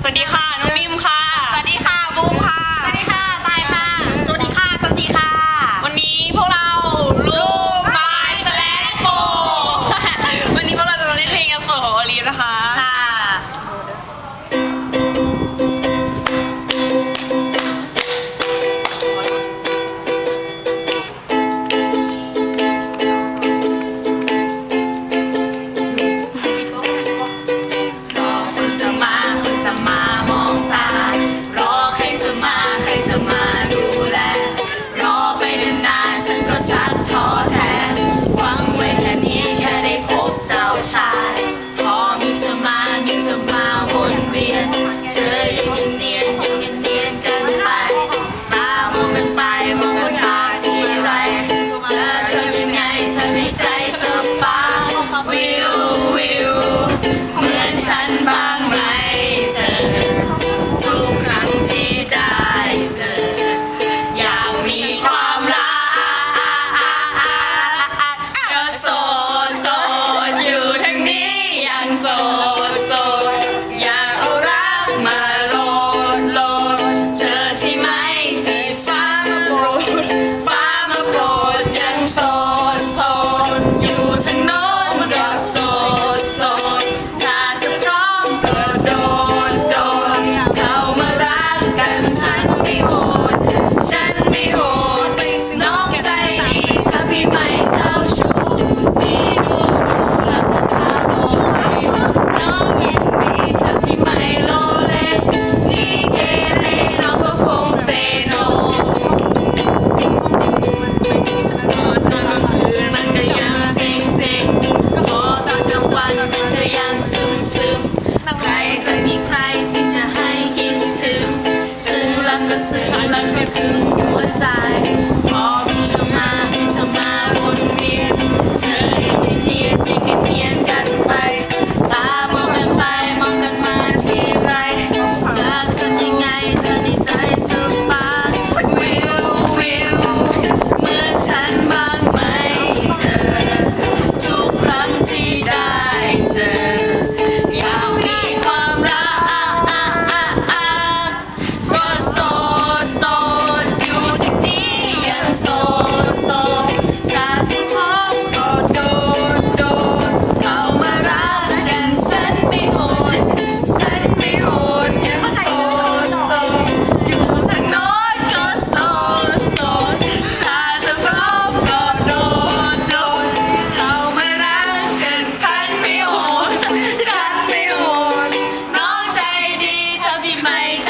สวัสดีค่ะน้องมิมค่ะ สวัสดีค่ะบูมค่ะ working towards I make my